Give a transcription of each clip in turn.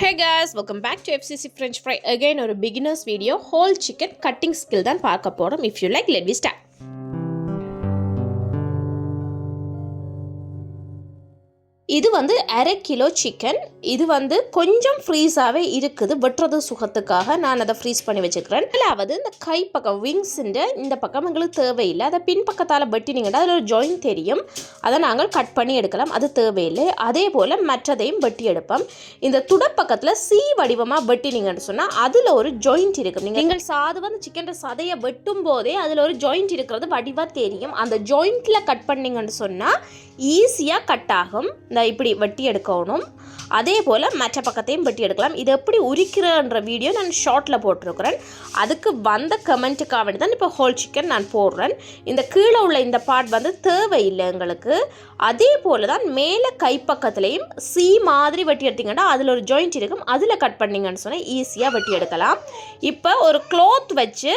Hey guys welcome back to FCC French fry again ஒரு beginners video whole chicken cutting skill தான் பார்க்க போகிறோம் if you like let we start இது வந்து அரை கிலோ சிக்கன் இது வந்து கொஞ்சம் ஃப்ரீஸாகவே இருக்குது. வெட்டுறது சுகத்துக்காக நான் அதை ஃப்ரீஸ் பண்ணி வச்சுக்கிறேன். அதாவது இந்த கை பக்கம் விங்ஸுன்ற இந்த பக்கம் எங்களுக்கு தேவையில்லை. அதை பின்பக்கத்தால் வெட்டினீங்கன்னா அதில் ஒரு ஜாயின் தெரியும். அதை நாங்கள் கட் பண்ணி எடுக்கலாம். அது தேவையில்லை. அதே போல் மற்றதையும் வெட்டி எடுப்போம். இந்த துடப்பக்கத்தில் சி வடிவமாக வெட்டினீங்கன்னு சொன்னால் அதில் ஒரு ஜாயிண்ட் இருக்கும். நீங்கள் நீங்கள் சாது வந்து சிக்கன் சதையை வெட்டும் போதே அதில் ஒரு ஜாயிண்ட் இருக்கிறது வடிவாக தெரியும். அந்த ஜாயிண்ட்டில் கட் பண்ணீங்கன்னு சொன்னால் ஈஸியாக கட் ஆகும். இந்த இப்படி வெட்டி எடுக்கணும். அதே போல் மற்ற பக்கத்தையும் வெட்டி எடுக்கலாம். இது எப்படி உரிக்கிறன்ற வீடியோ நான் ஷார்ட்டில் போட்டிருக்கிறேன். அதுக்கு வந்த கமெண்ட்டுக்காக வேண்டி தான் இப்போ ஹோல் சிக்கன் நான் போடுறேன். இந்த கீழே உள்ள இந்த பார்ட் வந்து தேவையில்லை எங்களுக்கு. அதே போல் தான் மேலே கைப்பக்கத்துலேயும் சி மாதிரி வெட்டி எடுத்தீங்கன்னா அதில் ஒரு ஜாயிண்ட் இருக்கும். அதில் கட் பண்ணீங்கன்னு சொன்னால் ஈஸியாக வெட்டி எடுக்கலாம். இப்போ ஒரு க்ளோத் வச்சு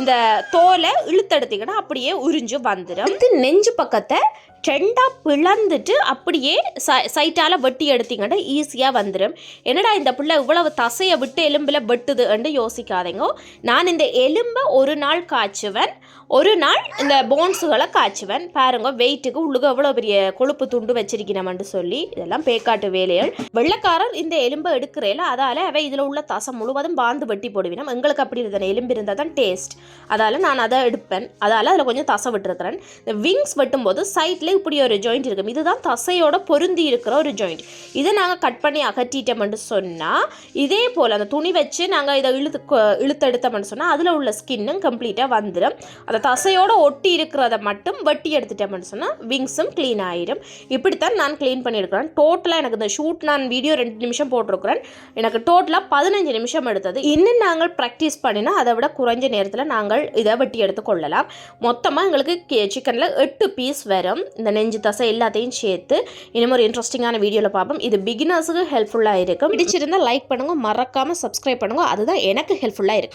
இந்த தோலை இழுத்தெடுத்தீங்கன்னா அப்படியே உறிஞ்சு வந்துடும் இது நெஞ்சு பக்கத்தை ரெண்டாக பிளந்துட்டு அப்படியே சை சைட்டால் வெட்டி எடுத்தீங்கன்னா ஈஸியாக வந்துடும் என்னடா இந்த பிள்ளை இவ்வளவு தசையை விட்டு எலும்பில் வெட்டுதுன்னு யோசிக்காதீங்க. நான் இந்த எலும்பை ஒரு நாள் காய்ச்சுவேன். ஒரு நாள் இந்த போன்ஸுகளை காய்ச்சுவேன். பாருங்க வெயிட்டுக்கு உள்ளுக்கு எவ்வளோ பெரிய கொழுப்பு துண்டு வச்சிருக்கணும்னு சொல்லி இதெல்லாம் பேக்காட்டு வேலைகள். வெள்ளைக்காரர் இந்த எலும்பை எடுக்கிறேல அதால் அவை இதில் உள்ள தசை முழுவதும் பாந்து வெட்டி போடுவினோம். எங்களுக்கு அப்படி இருந்தன எலும்பு இருந்தால் தான் டேஸ்ட் அதால் நான் அதை எடுப்பேன். அதால் அதில் கொஞ்சம் தசை விட்டுருக்கிறேன். இந்த விங்ஸ் வெட்டும்போது சைட்டில் இப்படி ஒரு ஜாயிண்ட் இருக்கும். இதுதான் தசையோட பொருந்தி இருக்கிற ஒரு ஜாயிண்ட் இதை நாங்கள் கட் பண்ணி அகற்றிட்டோம்னு சொன்னால் இதே போல் அந்த துணி வச்சு நாங்கள் இதை இழுத்து இழுத்தெடுத்தோம்னு சொன்னால் அதில் உள்ள ஸ்கின்னும் கம்ப்ளீட்டாக வந்துடும் அந்த தசையோடு ஒட்டி இருக்கிறத மட்டும் வெட்டி எடுத்துட்டோம்னு சொன்னால் விங்ஸும் க்ளீன் ஆயிடும் இப்படித்தான் நான் க்ளீன் பண்ணியிருக்கிறேன். டோட்டலாக எனக்கு இந்த ஷூட் நான் வீடியோ ரெண்டு நிமிஷம் போட்டிருக்கிறேன். எனக்கு டோட்டலாக பதினஞ்சு நிமிஷம் எடுத்தது. இன்னும் நாங்கள் ப்ராக்டிஸ் பண்ணினா அதை விட குறைஞ்ச நேரத்தில் நாங்கள் இதை வெட்டி எடுத்து கொள்ளலாம். மொத்தமாக எங்களுக்கு சிக்கனில் எட்டு பீஸ் வரும். இந்த நெஞ்சு தசை எல்லாத்தையும் சேர்த்து இனிமேல் இன்னும் ஒரு இன்ட்ரெஸ்டிங்கான வீடியோவில் பார்ப்போம். இது பிகினர்ஸுக்கு ஹெல்ப்ஃபுல்லாக இருக்கும். பிடிச்சிருந்தால் லைக் பண்ணுங்கள் மறக்காமல் சப்ஸ்கிரைப் பண்ணுங்கள் அதுதான் எனக்கு ஹெல்ப்ஃபுல்லாக இருக்கும்.